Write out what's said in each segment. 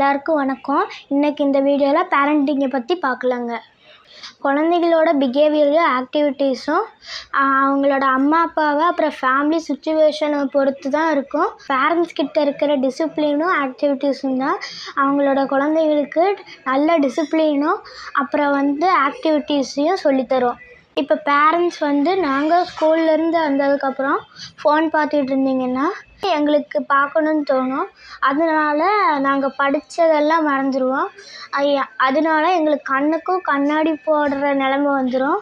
எல்லாருக்கும் வணக்கம். இன்றைக்கி இந்த வீடியோவில் பேரண்டிங்கை பற்றி பார்க்கலாங்க குழந்தைகளோட பிஹேவியரும் ஆக்டிவிட்டீஸும் அவங்களோட அம்மா அப்பாவை அப்புறம் ஃபேமிலி சுச்சுவேஷனை பொறுத்து தான் இருக்கும். பேரண்ட்ஸ் கிட்ட இருக்கிற டிசிப்ளினும் ஆக்டிவிட்டீஸும் தான் அவங்களோட குழந்தைகளுக்கு நல்ல டிசிப்ளினும் அப்புறம் வந்து ஆக்டிவிட்டீஸையும் சொல்லித்தரும். இப்போ பேரண்ட்ஸ் வந்து நாங்கள் ஸ்கூல்லேருந்து வந்ததுக்கப்புறம் ஃபோன் பார்த்துட்டு இருந்தீங்கன்னா எங்களுக்கு பார்க்கணுன்னு தோணும். அதனால நாங்கள் படித்ததெல்லாம் மறந்துடுவோம் அதனால எங்களுக்கு கண்ணுக்கும் கண்ணாடி போடுற நிலம வந்துடும்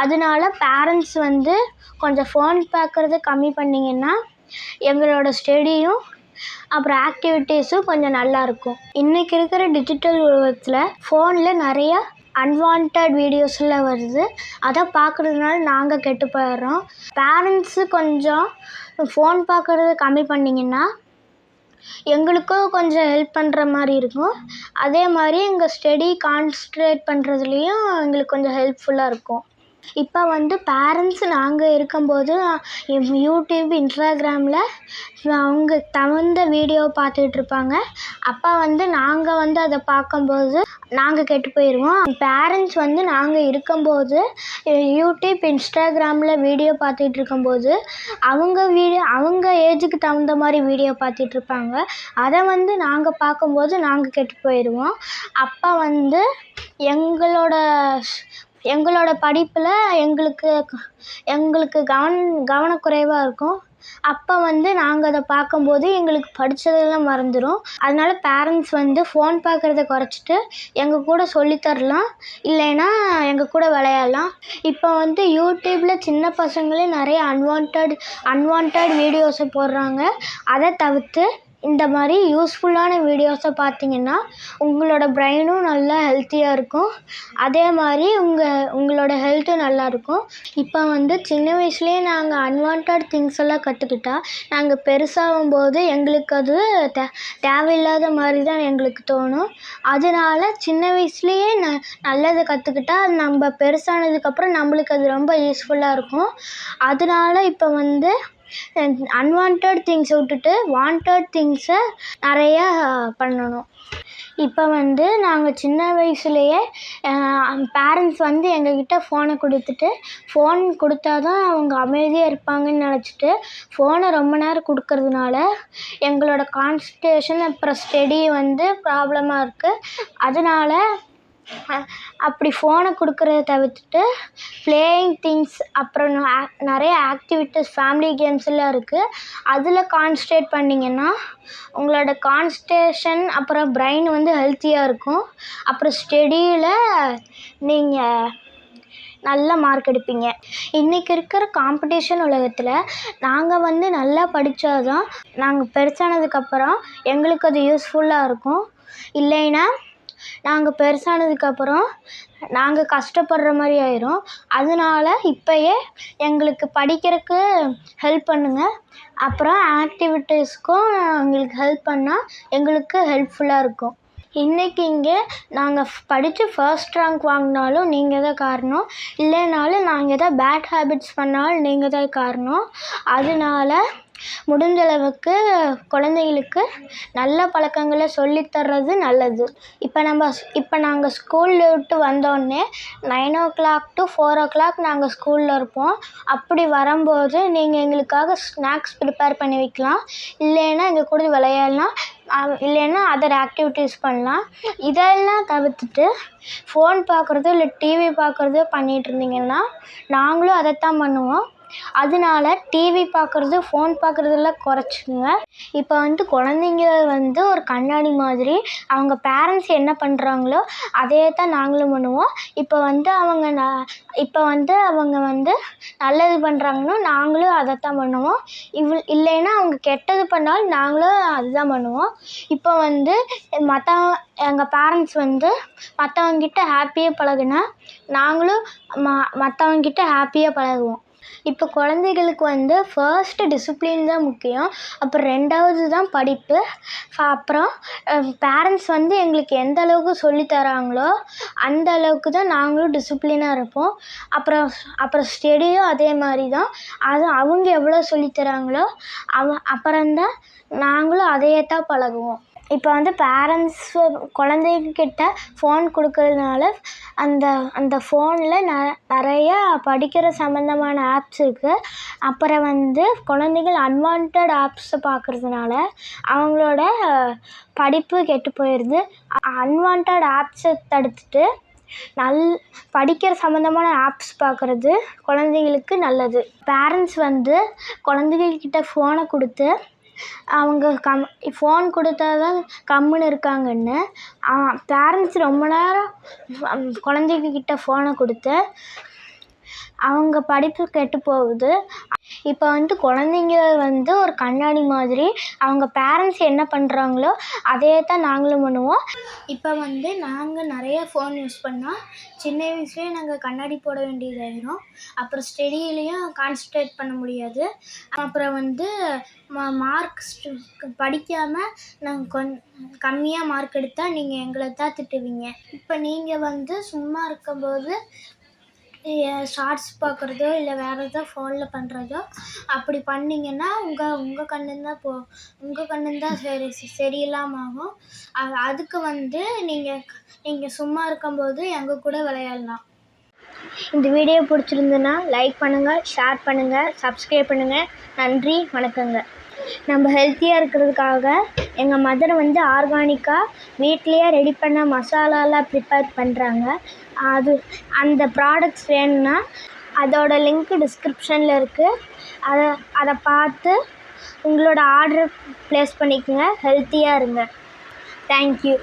அதனால பேரண்ட்ஸ் வந்து கொஞ்சம் ஃபோன் பார்க்குறத கம்மி பண்ணிங்கன்னா எங்களோட ஸ்டடியும் அப்புறம் ஆக்டிவிட்டீஸும் கொஞ்சம் நல்லாயிருக்கும் இன்றைக்கி இருக்கிற டிஜிட்டல் உலகத்தில் ஃபோனில் நிறையா அன்வான்ட் வீடியோஸில் வருது. அதை பார்க்குறதுனால நாங்கள் கெட்டு போயிடுறோம். பேரண்ட்ஸு கொஞ்சம் ஃபோன் பார்க்குறத கம்மி பண்ணிங்கன்னா எங்களுக்கும் கொஞ்சம் ஹெல்ப் பண்ணுற மாதிரி இருக்கும். அதே மாதிரி எங்கள் ஸ்டடி கான்சன்ட்ரேட் பண்ணுறதுலையும் எங்களுக்கு கொஞ்சம் ஹெல்ப்ஃபுல்லாக இருக்கும். இப்போ வந்து பேரண்ட்ஸ் நாங்கள் இருக்கும்போது யூடியூப் இன்ஸ்டாகிராமில் அவங்க தகுந்த வீடியோ பார்த்துட்ருப்பாங்க அப்போ வந்து நாங்கள் வந்து அதை பார்க்கும்போது நாங்கள் கெட்டு போயிடுவோம் பேரண்ட்ஸ் வந்து நாங்கள் இருக்கும்போது யூடியூப் இன்ஸ்டாகிராமில் வீடியோ பார்த்துட்டு இருக்கும்போது அவங்க வீடியோ அவங்க ஏஜுக்கு தகுந்த மாதிரி வீடியோ பார்த்துட்ருப்பாங்க அதை வந்து நாங்கள் பார்க்கும்போது நாங்கள் கெட்டு போயிடுவோம் அப்போ வந்து எங்களோட எங்களோட படிப்பில் எங்களுக்கு எங்களுக்கு கவன் கவனக்குறைவாக இருக்கும். அப்போ வந்து நாங்கள் அதை பார்க்கும்போது எங்களுக்கு படித்ததெல்லாம் மறந்துடும் அதனால பேரண்ட்ஸ் வந்து ஃபோன் பார்க்குறத குறைச்சிட்டு எங்கள் கூட சொல்லித்தரலாம் இல்லைன்னா எங்கள் கூட விளையாடலாம். இப்போ வந்து யூடியூப்பில் சின்ன பசங்களே நிறைய அன்வான்ட் அன்வான்ட் வீடியோஸை போடுறாங்க. அதை தவிர்த்து இந்த மாதிரி யூஸ்ஃபுல்லான வீடியோஸை பார்த்தீங்கன்னா உங்களோட பிரெயினும் நல்லா ஹெல்த்தியாக இருக்கும். அதே மாதிரி உங்கள் உங்களோட ஹெல்த்தும் நல்லாயிருக்கும் இப்போ வந்து சின்ன வயசுலேயே நாங்கள் அன்வான்ட் திங்ஸ் எல்லாம் கற்றுக்கிட்டா நாங்கள் பெருசாகும்போது எங்களுக்கு அது தே தேவையில்லாத மாதிரி தான் எங்களுக்கு தோணும். அதனால சின்ன வயசுலேயே ந நல்லதை கற்றுக்கிட்டா அது நம்ம பெருசானதுக்கப்புறம் நம்மளுக்கு அது ரொம்ப யூஸ்ஃபுல்லாக இருக்கும். அதனால இப்போ வந்து அன்வான்ட் திங்ஸை விட்டுட்டு வாண்டட் திங்ஸை நிறையா பண்ணணும். இப்போ வந்து நாங்கள் சின்ன வயசுலேயே பேரண்ட்ஸ் வந்து எங்கக்கிட்ட ஃபோனை கொடுத்துட்டு ஃபோன் கொடுத்தா தான் அவங்க அமைதியாக இருப்பாங்கன்னு நினச்சிட்டு ஃபோனை ரொம்ப நேரம் கொடுக்கறதுனால எங்களோட கான்சன்ட்ரேஷன் அப்புறம் ஸ்டெடி வந்து ப்ராப்ளமாக இருக்குது அதனால அப்படி ஃபோனை கொடுக்குறத தவிர்த்துட்டு ப்ளேயிங் திங்ஸ் அப்புறம் நிறைய ஆக்டிவிட்டீஸ் ஃபேமிலி கேம்ஸ்லாம் இருக்குது அதில் கான்சன்ட்ரேட் பண்ணிங்கன்னா உங்களோட கான்சன்ட்ரேஷன் அப்புறம் பிரெயின் வந்து ஹெல்த்தியாக இருக்கும். அப்புறம் ஸ்டெடியில் நீங்கள் நல்ல மார்க் எடுப்பீங்க. இன்றைக்கி இருக்கிற காம்படிஷன் உலகத்தில் நாங்கள் வந்து நல்லா படித்தா தான் நாங்கள் பெருசானதுக்கப்புறம் எங்களுக்கு அது யூஸ்ஃபுல்லாக இருக்கும். இல்லைன்னா நாங்கள் பெருசானதுக்கப்புறம் நாங்கள் கஷ்டப்படுற மாதிரி ஆயிடும் அதனால இப்போயே எங்களுக்கு படிக்கிறதுக்கு ஹெல்ப் பண்ணுங்கள் அப்புறம் ஆக்டிவிட்டீஸ்க்கும் எங்களுக்கு ஹெல்ப் பண்ணால் எங்களுக்கு ஹெல்ப்ஃபுல்லாக இருக்கும். இன்றைக்கி இங்கே நாங்கள் படித்து ஃபர்ஸ்ட் ரேங்க் வாங்கினாலும் நீங்கள் தான் காரணம். இல்லைனாலும் நாங்கள் எதாவது பேட் ஹேபிட்ஸ் பண்ணாலும் நீங்கள் தான் காரணம். அதனால முடிஞ்சளவுக்கு குழந்தைகளுக்கு நல்ல பழக்கங்களை சொல்லித்தர்றது நல்லது. இப்போ நம்ம இப்போ நாங்கள் ஸ்கூலில் விட்டு வந்தோடனே nine o'clock to four o'clock நாங்கள் ஸ்கூலில் இருப்போம். அப்படி வரும்போது நீங்கள் எங்களுக்காக ஸ்நாக்ஸ் ப்ரிப்பேர் பண்ணி வைக்கலாம். இல்லைன்னா எங்கள் கூட விளையாடலாம். இல்லைன்னா அதர் ஆக்டிவிட்டீஸ் பண்ணலாம். இதெல்லாம் தவிர்த்துட்டு ஃபோன் பார்க்குறது இல்லை டிவி பார்க்குறது பண்ணிகிட்டு இருந்தீங்கன்னா நாங்களும் அதைத்தான் பண்ணுவோம். அதனால டிவி பார்க்குறது ஃபோன் பார்க்குறதெல்லாம் குறைச்சிக்கங்க இப்போ வந்து குழந்தைங்க வந்து ஒரு கண்ணாடி மாதிரி அவங்க பேரண்ட்ஸ் என்ன பண்ணுறாங்களோ அதே தான் நாங்களும் பண்ணுவோம். இப்போ வந்து அவங்க ந இப்போ வந்து அவங்க வந்து நல்லது பண்ணுறாங்கன்னா நாங்களும் அதை தான் பண்ணுவோம். இவ் இல்லைன்னா அவங்க கெட்டது பண்ணாலும் நாங்களும் அதுதான் பண்ணுவோம். இப்போ வந்து மற்றவங்க எங்கள் பேரண்ட்ஸ் வந்து மற்றவங்கிட்ட ஹாப்பியாக பழகுனா நாங்களும் ம மற்றவங்கிட்ட ஹாப்பியாக பழகுவோம். இப்போ குழந்தைகளுக்கு வந்து ஃபர்ஸ்ட்டு டிசிப்ளின் தான் முக்கியம். அப்புறம் ரெண்டாவது தான் படிப்பு. அப்புறம் பேரண்ட்ஸ் வந்து எங்களுக்கு எந்த அளவுக்கு சொல்லி தராங்களோ அந்த அளவுக்கு தான் நாங்களும் டிசிப்ளினாக இருப்போம். அப்புறம் அப்புறம் ஸ்டடியும் அதே மாதிரி தான். அது அவங்க எவ்வளோ சொல்லித்தராங்களோ அவ அப்புறம்தான் நாங்களும் அதையே தான் பழகுவோம். இப்போ வந்து பேரண்ட்ஸு குழந்தைங்கக்கிட்ட ஃபோன் கொடுக்கறதுனால அந்த அந்த ஃபோனில் ந நிறையா படிக்கிற சம்மந்தமான ஆப்ஸ் இருக்குது அப்புறம் வந்து குழந்தைகள் அன்வான்டட் ஆப்ஸை பார்க்கறதுனால அவங்களோட படிப்பு கெட்டு போயிடுது அன்வான்டட் ஆப்ஸை தடுத்துட்டு நல் படிக்கிற சம்மந்தமான ஆப்ஸ் பார்க்குறது குழந்தைகளுக்கு நல்லது. பேரண்ட்ஸ் வந்து குழந்தைகள்கிட்ட ஃபோனை கொடுத்து அவங்க கம் ஃபோன் கொடுத்தா தான் கம்முன்னு இருக்காங்கன்னு. பேரண்ட்ஸ் ரொம்ப நேரம் குழந்தைங்கக்கிட்ட ஃபோனை கொடுத்து அவங்க படிப்பு கெட்டு போகுது. இப்போ வந்து குழந்தைங்க வந்து ஒரு கண்ணாடி மாதிரி அவங்க பேரண்ட்ஸ் என்ன பண்ணுறாங்களோ அதே தான் நாங்களும் பண்ணுவோம். இப்போ வந்து நாங்கள் நிறைய ஃபோன் யூஸ் பண்ணால் சின்ன வயசுலேயே நாங்கள் கண்ணாடி போட வேண்டியதாயிரும். அப்புறம் ஸ்டடியிலையும் கான்சன்ட்ரேட் பண்ண முடியாது. அப்புறம் வந்து மா மார்க் படிக்காமல் நாங்கள் கொஞ் கம்மியாக மார்க் எடுத்தால் நீங்கள் எங்களை தான் திட்டுவீங்க. இப்போ நீங்கள் வந்து சும்மா இருக்கும்போது ஷார்ட்ஸ் பார்க்குறதோ இல்லை வேறு எதோ ஃபோனில் பண்ணுறதோ அப்படி பண்ணிங்கன்னா உங்கள் உங்கள் கண்ணுந்தான் போ உங்கள் கண்ணுந்தான் சரி சரியில்லாமல் ஆகும். அது அதுக்கு வந்து நீங்கள் நீங்கள் சும்மா இருக்கும்போது எங்கள் கூட விளையாடலாம். இந்த வீடியோ பிடிச்சிருந்துன்னா லைக் பண்ணுங்கள் ஷேர் பண்ணுங்கள் சப்ஸ்கிரைப் பண்ணுங்கள் நன்றி வணக்கங்க. நம்ம ஹெல்த்தியாக இருக்கிறதுக்காக எங்கள் மதர் வந்து ஆர்கானிக்காக வீட்லேயே ரெடி பண்ண மசாலாலாம் ப்ரிப்பேர் பண்ணுறாங்க அது அந்த ப்ராடக்ட்ஸ் வேணும்னா அதோட லிங்க்கு டிஸ்கிரிப்ஷனில் இருக்குது அதை அதை பார்த்து உங்களோட ஆர்டர் ப்ளேஸ் பண்ணிக்கோங்க. ஹெல்த்தியாக இருங்க. தேங்க்யூ